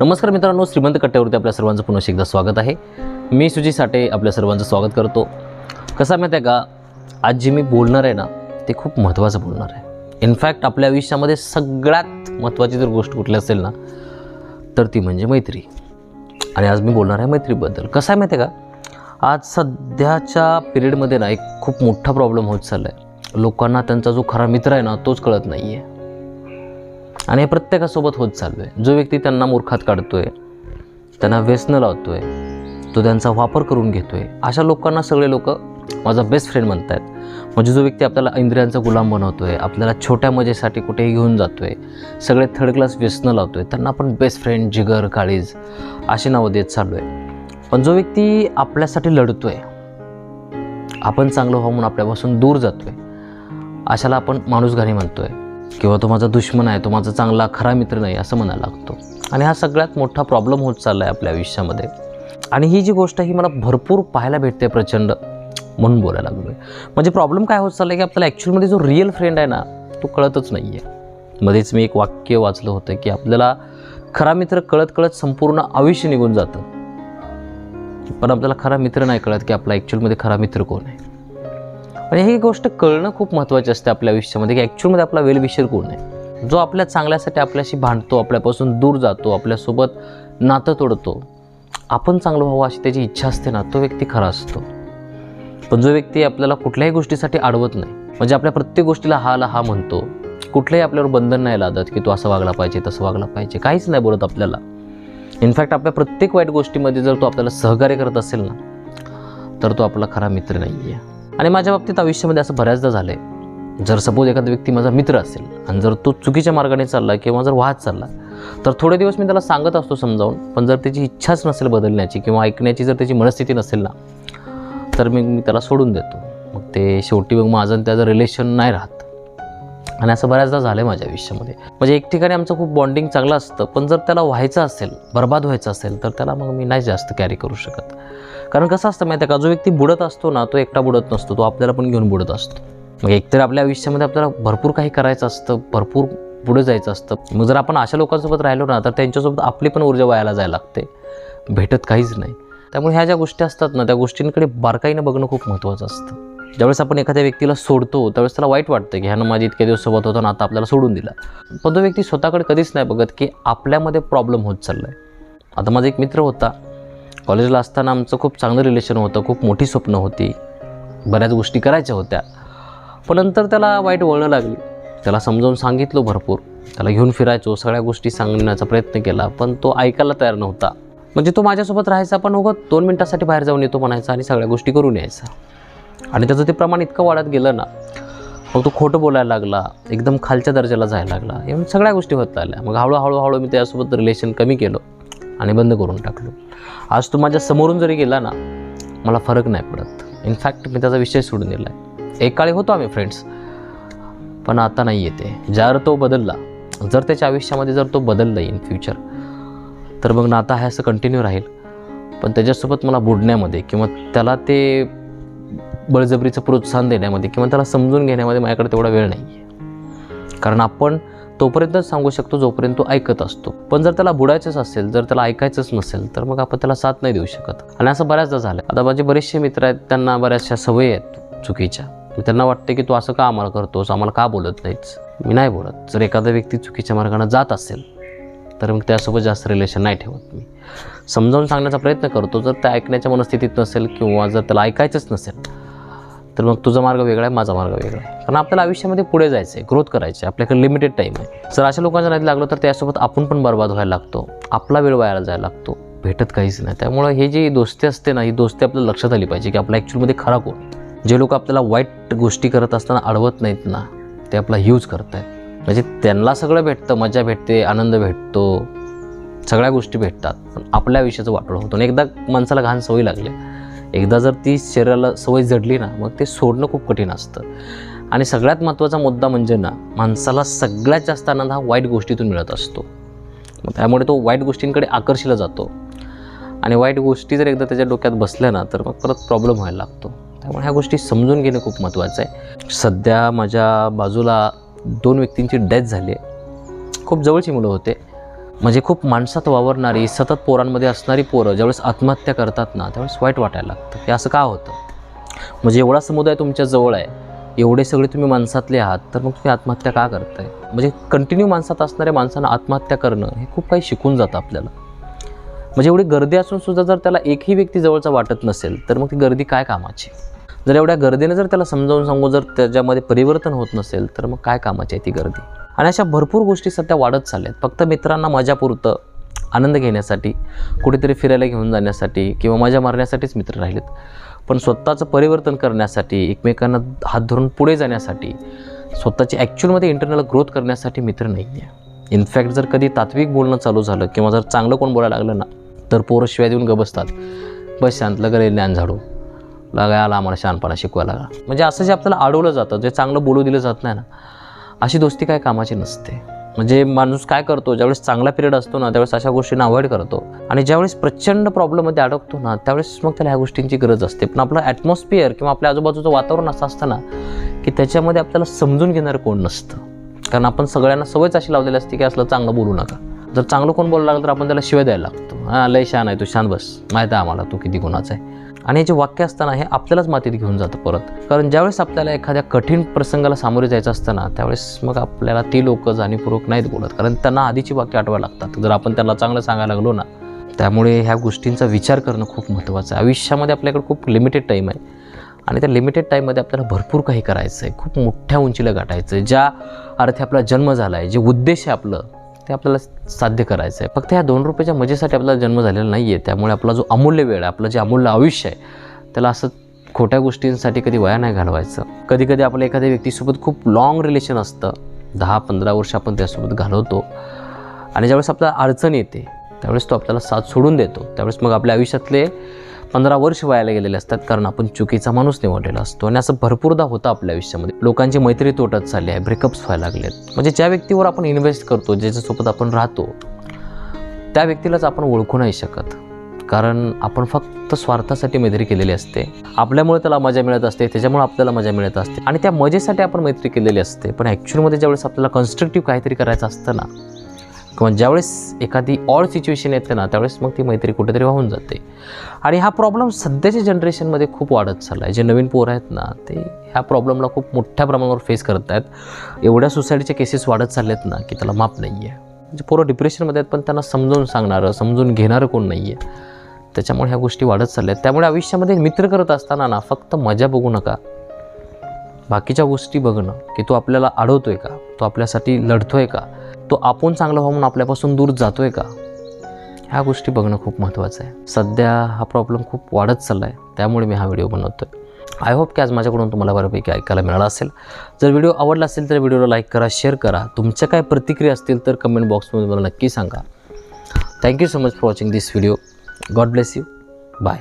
नमस्कार मित्रांनो श्रीमंत कट्ट्यावरती आपल्या सर्वांचं पुन्हा एकदा स्वागत आहे. मी सुजी साठे आपल्या सर्वांचं स्वागत करतो. कसं माहिती आहे का? आज जे मी बोलणार आहे ना ते खूप महत्त्वाचं बोलणार आहे. इनफॅक्ट आपल्या आयुष्यामध्ये सगळ्यात महत्त्वाची जर गोष्ट कुठली असेल ना तर ती म्हणजे मैत्री. आणि आज मी बोलणार आहे मैत्रीबद्दल. कसं आहे माहिती आहे का? आज सध्याच्या पिरियडमध्ये ना एक खूप मोठा प्रॉब्लेम होत चालला आहे लोकांना त्यांचा जो खरा मित्र आहे ना तोच कळत नाही आहे आणि हे प्रत्येकासोबत होत चाललो आहे जो व्यक्ती त्यांना मूर्खात काढतो आहे त्यांना व्यसनं आहे तो त्यांचा वापर करून घेतो आहे अशा लोकांना सगळे लोक माझा बेस्ट फ्रेंड म्हणतात म्हणजे जो व्यक्ती आपल्याला इंद्रियांचा गुलाम बनवतो आहे आपल्याला छोट्या मजेसाठी कुठेही घेऊन जातो आहे सगळे थर्ड क्लास व्यसनं आहे त्यांना आपण बेस्ट फ्रेंड जिगर काळीज अशी नावं देत चाललो आहे पण जो व्यक्ती आपल्यासाठी लढतो आहे आपण चांगलं व्हा म्हणून आपल्यापासून दूर जातो आहे अशाला आपण माणूसघाणी आहे किंवा तो माझा दुश्मन आहे तो माझा चांगला खरा मित्र नाही असं म्हणायला लागतो. आणि हा सगळ्यात मोठा प्रॉब्लेम होत चालला आहे आपल्या आयुष्यामध्ये. आणि ही जी गोष्ट आहे ही मला भरपूर पाहायला भेटते प्रचंड. म्हणून बोलायला लागलो आहे म्हणजे प्रॉब्लेम काय होत चालला आहे की आपल्याला ॲक्च्युअलमध्ये जो रिअल फ्रेंड आहे ना तो कळतच नाही आहे मध्येच मी एक वाक्य वाचलं होतं की आपल्याला खरा मित्र कळत कळत संपूर्ण आयुष्य निघून जातं. पण आपल्याला खरा मित्र नाही कळत की आपला ॲक्च्युअलमध्ये खरा मित्र कोण आहे. म्हणजे ही गोष्ट कळणं खूप महत्त्वाची असते आपल्या आयुष्यामध्ये की ॲक्च्युअलमध्ये आपला वेलविशर कोण आहे? जो आपल्या चांगल्यासाठी आपल्याशी भांडतो आपल्यापासून दूर जातो आपल्यासोबत नातं तोडतो आपण चांगलं व्हावं अशी त्याची इच्छा असते ना तो व्यक्ती खरा असतो. पण जो व्यक्ती आपल्याला कुठल्याही गोष्टीसाठी अडवत नाही म्हणजे आपल्या प्रत्येक गोष्टीला हा ला हा म्हणतो कुठलंही आपल्यावर बंधन नाही लादत की तू असं वागला पाहिजे तसं वागला पाहिजे काहीच नाही बोलत आपल्याला. इनफॅक्ट आपल्या प्रत्येक वाईट गोष्टीमध्ये जर तो आपल्याला सहकार्य करत असेल ना तर तो आपला खरा मित्र नाही आहे आणि माझ्या बाबतीत आयुष्यामध्ये असं बऱ्याचदा झालं आहे जर सपोज एखादा व्यक्ती माझा मित्र असेल आणि जर तो चुकीच्या मार्गाने चालला किंवा जर वाहत चालला तर थोडे दिवस मी त्याला सांगत असतो समजावून पण जर त्याची इच्छाच नसेल बदलण्याची किंवा ऐकण्याची जर त्याची मनस्थिती नसेल ना तर मी मी त्याला सोडून देतो. मग ते शेवटी मग माझं आणि त्याचं रिलेशन नाही राहत. आणि असं बऱ्याचदा झालं आहे माझ्या आयुष्यामध्ये. म्हणजे एक ठिकाणी आमचं खूप बॉन्डिंग चांगलं असतं पण जर त्याला व्हायचं असेल बर्बाद व्हायचं असेल तर त्याला मग मी नाही जास्त कॅरी करू शकत. कारण कसं असतं माहिती आहे का? जो व्यक्ती बुडत असतो ना तो एकटा बुडत नसतो तो आपल्याला पण घेऊन बुडत असतो. मग एकतर आपल्या आयुष्यामध्ये आपल्याला भरपूर काही करायचं असतं भरपूर पुढे जायचं असतं. मग जर आपण अशा लोकांसोबत राहिलो ना तर त्यांच्यासोबत आपली पण ऊर्जा वायाला जायला लागते. भेटत काहीच नाही. त्यामुळे ह्या ज्या गोष्टी असतात ना त्या गोष्टींकडे बारकाईनं बघणं खूप महत्त्वाचं असतं. ज्यावेळेस आपण एखाद्या व्यक्तीला सोडतो त्यावेळेस त्याला वाईट वाटतं की ह्यानं माझी इतक्या दिवस सोबत होता ना आता आपल्याला सोडून दिला. पण तो व्यक्ती स्वतःकडे कधीच नाही बघत की आपल्यामध्ये प्रॉब्लेम होत चालला आहे आता माझा एक मित्र होता. कॉलेजला असताना आमचं खूप चांगलं रिलेशन होतं खूप मोठी स्वप्न होती. बऱ्याच गोष्टी करायच्या होत्या. पण नंतर त्याला वाईट वळणं लागली. त्याला समजावून सांगितलं भरपूर. त्याला घेऊन फिरायचो सगळ्या गोष्टी सांगण्याचा प्रयत्न केला पण तो ऐकायला तयार नव्हता. म्हणजे तो माझ्यासोबत राहायचा पण उगत दोन मिनटासाठी बाहेर जाऊन येतो म्हणायचा आणि सगळ्या गोष्टी करून यायचा. आणि त्याचं ते प्रमाण इतकं वाढत गेलं ना मग तो खोटं बोलायला लागला एकदम खालच्या दर्जाला जायला लागला. एवढं सगळ्या गोष्टी होत आल्या मग हळूहळू हळू मी त्यासोबत रिलेशन कमी केलं. आणि बंद करून टाकलो. आज तू माझ्या समोरून जरी गेला ना मला फरक नाही पडत. इनफॅक्ट मी त्याचा विषय सोडून दिला आहे एक काळी होतो आम्ही फ्रेंड्स पण आता नाही येते. जर तो बदलला जर त्याच्या आयुष्यामध्ये जर तो बदलला इन फ्युचर तर मग नाता हे असं कंटिन्यू राहील. पण त्याच्यासोबत मला बुडण्यामध्ये किंवा त्याला ते बळजबरीचं प्रोत्साहन देण्यामध्ये किंवा त्याला समजून घेण्यामध्ये माझ्याकडे तेवढा वेळ नाही आहे कारण आपण तोपर्यंतच सांगू शकतो जोपर्यंत तो ऐकत असतो. पण जर त्याला बुडायचंच असेल जर त्याला ऐकायचंच नसेल तर मग आपण त्याला साथ नाही देऊ शकत. आणि असं बऱ्याचदा झालं आता माझे बरेचसे मित्र आहेत त्यांना बऱ्याचशा सवयी आहेत चुकीच्या. मग त्यांना वाटते की तू असं का आम्हाला करतोस? आम्हाला का बोलत नाहीच मी नाही बोलत. जर एखादा व्यक्ती चुकीच्या मार्गाने जात असेल तर मग त्यासोबत जास्त रिलेशन नाही ठेवत मी. समजावून सांगण्याचा प्रयत्न करतो. जर त्या ऐकण्याच्या मनस्थितीत नसेल किंवा जर त्याला ऐकायचंच नसेल तर मग तुझा मार्ग वेगळा आहे माझा मार्ग वेगळा आहे. कारण आपल्याला आयुष्यामध्ये पुढे जायचं आहे ग्रोथ करायचं आहे आपल्याकडे लिमिटेड टाईम आहे. जर अशा लोकांच्या नाहीत लागलो तर त्यासोबत आपण पण बर्बाद व्हायला लागतो. आपला वेळ वायाला जायला लागतो. भेटत काहीच नाही. त्यामुळं हे जी दोस्ती असते ना ही दोस्ती आपल्याला लक्षात आली पाहिजे की आपला ॲक्च्युअलमध्ये खरा कोण? जे लोक आपल्याला वाईट गोष्टी करत असताना अडवत नाहीत ना ते आपला यूज करत आहेत म्हणजे त्यांना सगळं भेटतं मजा भेटते आनंद भेटतो. सगळ्या गोष्टी भेटतात. पण आपल्या आयुष्याचं वाटोळ होतो. आणि एकदा माणसाला घाण सवय लागली एकदा जर ती शरीराला सवय जडली ना मग ते सोडणं खूप कठीण असतं. आणि सगळ्यात महत्त्वाचा मुद्दा म्हणजे ना माणसाला सगळ्यात जास्त आनंद हा वाईट गोष्टीतून मिळत असतो. मग त्यामुळे तो वाईट गोष्टींकडे आकर्षिला जातो. आणि वाईट गोष्टी जर एकदा त्याच्या डोक्यात बसल्या ना तर मग परत प्रॉब्लेम व्हायला लागतो. त्यामुळे ह्या गोष्टी समजून घेणं खूप महत्त्वाचं आहे. सध्या माझ्या बाजूला दोन व्यक्तींची डेथ झाली आहे. खूप जवळची मुलं होते. म्हणजे खूप माणसात वावरणारी सतत पोरांमध्ये असणारी पोरं ज्यावेळेस आत्महत्या करतात ना त्यावेळेस वाईट वाटायला लागतं. की असं का होतं? म्हणजे एवढा समुदाय तुमच्या जवळ आहे एवढे सगळे तुम्ही माणसातले आहात तर मग तुम्ही आत्महत्या का करताय? म्हणजे कंटिन्यू माणसात असणाऱ्या माणसांना आत्महत्या करणं हे खूप काही शिकून जातं आपल्याला. म्हणजे एवढी गर्दी असून सुद्धा जर त्याला एकही व्यक्ती जवळचा वाटत नसेल तर मग ती गर्दी काय कामाची? जर एवढ्या गर्दीने जर त्याला समजावून सांगू जर त्याच्यामध्ये परिवर्तन होत नसेल तर मग काय कामाची आहे ती गर्दी? आणि अशा भरपूर गोष्टी सध्या वाढत चालल्या आहेत फक्त मित्रांना मजापुरतं आनंद घेण्यासाठी कुठेतरी फिरायला घेऊन जाण्यासाठी किंवा मजा मारण्यासाठीच मित्र राहिलेत. पण स्वतःचं परिवर्तन करण्यासाठी एकमेकांना हात धरून पुढे जाण्यासाठी स्वतःची ॲक्च्युअलमध्ये इंटरनल ग्रोथ करण्यासाठी मित्र नाही आहे इनफॅक्ट जर कधी तात्विक बोलणं चालू झालं किंवा जर चांगलं कोण बोलायला लागलं ना तर पोरं शिवाय देऊन ग बसतात बस शांत लगेच ज्ञान झाडू. लागायला आम्हाला शहाणपणा शिकवायला लागला म्हणजे असं जे आपल्याला अडवलं जातं जे चांगलं बोलू दिलं जात नाही ना अशी दोस्ती काय कामाची नसते. म्हणजे माणूस काय करतो ज्यावेळेस चांगला पिरियड असतो ना त्यावेळेस अशा गोष्टींना अवॉइड करतो. आणि ज्यावेळेस प्रचंड प्रॉब्लेममध्ये अडकतो ना त्यावेळेस मग त्याला ह्या गोष्टींची गरज असते. पण आपलं ॲटमॉस्फिअर किंवा आपल्या आजूबाजूचं वातावरण असं असतं ना की त्याच्यामध्ये आपल्याला समजून घेणारं कोण नसतं. कारण आपण सगळ्यांना सवयच अशी लावलेली असते की असलं चांगलं बोलू नका. जर चांगलं कोण बोलायला लागलं तर आपण त्याला शिवाय द्यायला लागतो. हां लय शान आहे तू शान बस. माहीत आहे आम्हाला तू किती गुणाचा आहे. आणि हे जे वाक्य असताना हे आपल्यालाच मातीत घेऊन जातं परत. कारण ज्यावेळेस आपल्याला एखाद्या कठीण प्रसंगाला सामोरे जायचं असतं ना त्यावेळेस मग आपल्याला ती लोक जाणीवपूर्वक नाहीत बोलत. कारण त्यांना आधीची वाक्य आठवायला लागतात. जर आपण त्यांना चांगलं सांगायला लागलो ना त्यामुळे ह्या गोष्टींचा विचार करणं खूप महत्त्वाचं आहे. आयुष्यामध्ये आपल्याकडे खूप लिमिटेड टाईम आहे. आणि त्या लिमिटेड टाईममध्ये आपल्याला भरपूर काही करायचं आहे खूप मोठ्या उंचीला गाठायचं आहे ज्या अर्थी आपला जन्म झाला आहे जे उद्देश आहे आपलं ते आपल्याला साध्य करायचं आहे. फक्त ह्या दोन रुपयाच्या मजेसाठी आपला जन्म झालेला नाही आहे त्यामुळे आपला जो अमूल्य वेळ आहे आपलं जे अमूल्य आयुष्य आहे त्याला असं खोट्या गोष्टींसाठी कधी वया नाही घालवायचं. कधी कधी एखाद्या व्यक्तीसोबत खूप लाँग रिलेशन असतं. दहा पंधरा वर्ष आपण त्यासोबत घालवतो. आणि ज्यावेळेस आपल्याला अडचण येते त्यावेळेस तो आपल्याला साथ सोडून देतो. त्यावेळेस मग आपल्या आयुष्यातले पंधरा वर्ष व्हायला गेलेले असतात कारण आपण चुकीचा माणूस निवडलेला असतो. आणि असं भरपूरदा होतं आपल्या आयुष्यामध्ये. लोकांची मैत्री तोटत चालली आहे ब्रेकअप्स व्हायला लागलेत. म्हणजे ज्या व्यक्तीवर आपण इन्व्हेस्ट करतो ज्याच्यासोबत आपण राहतो त्या व्यक्तीलाच आपण ओळखू नाही शकत. कारण आपण फक्त स्वार्थासाठी मैत्री केलेली असते. आपल्यामुळे त्याला मजा मिळत असते त्याच्यामुळे आपल्याला मजा मिळत असते. आणि त्या मजेसाठी आपण मैत्री केलेली असते. पण ॲक्च्युअलमध्ये ज्यावेळेस आपल्याला कन्स्ट्रक्टिव्ह काहीतरी करायचं असतं ना किंवा ज्यावेळेस एखादी ऑड सिच्युएशन येते ना त्यावेळेस मग ती मैत्री कुठेतरी वाहून जाते. आणि हा प्रॉब्लेम सध्याच्या जनरेशनमध्ये खूप वाढत चालला आहे जे नवीन पोरं आहेत ना ते ह्या प्रॉब्लेमला खूप मोठ्या प्रमाणावर फेस करत आहेत एवढ्या सुसाईडचे केसेस वाढत चालले आहेत ना की त्याला माप नाही आहे म्हणजे पोरं डिप्रेशनमध्ये आहेत पण त्यांना समजून सांगणारं समजून घेणारं कोण नाही आहे त्याच्यामुळे ह्या गोष्टी वाढत चालल्या आहेत त्यामुळे आयुष्यामध्ये मित्र करत असताना ना फक्त मजा बघू नका. बाकीच्या गोष्टी बघणं की तो आपल्याला अडवतोय का? तो आपल्यासाठी लढतोय का? तो आपण चांगला व्हा म्हणून आपल्यापासून दूर जातो आहे का? ह्या गोष्टी बघणं खूप महत्त्वाचं आहे. सध्या हा प्रॉब्लेम खूप वाढत चालला आहे त्यामुळे मी हा व्हिडिओ बनवतो आहे आय होप की आज माझ्याकडून तुम्हाला बऱ्यापैकी ऐकायला मिळाला असेल. जर व्हिडिओ आवडला असेल तर व्हिडिओला लाईक करा शेअर करा. तुमच्या काय प्रतिक्रिया असतील तर कमेंट बॉक्समध्ये मला नक्की सांगा. Thank you so much for watching this video God bless you bye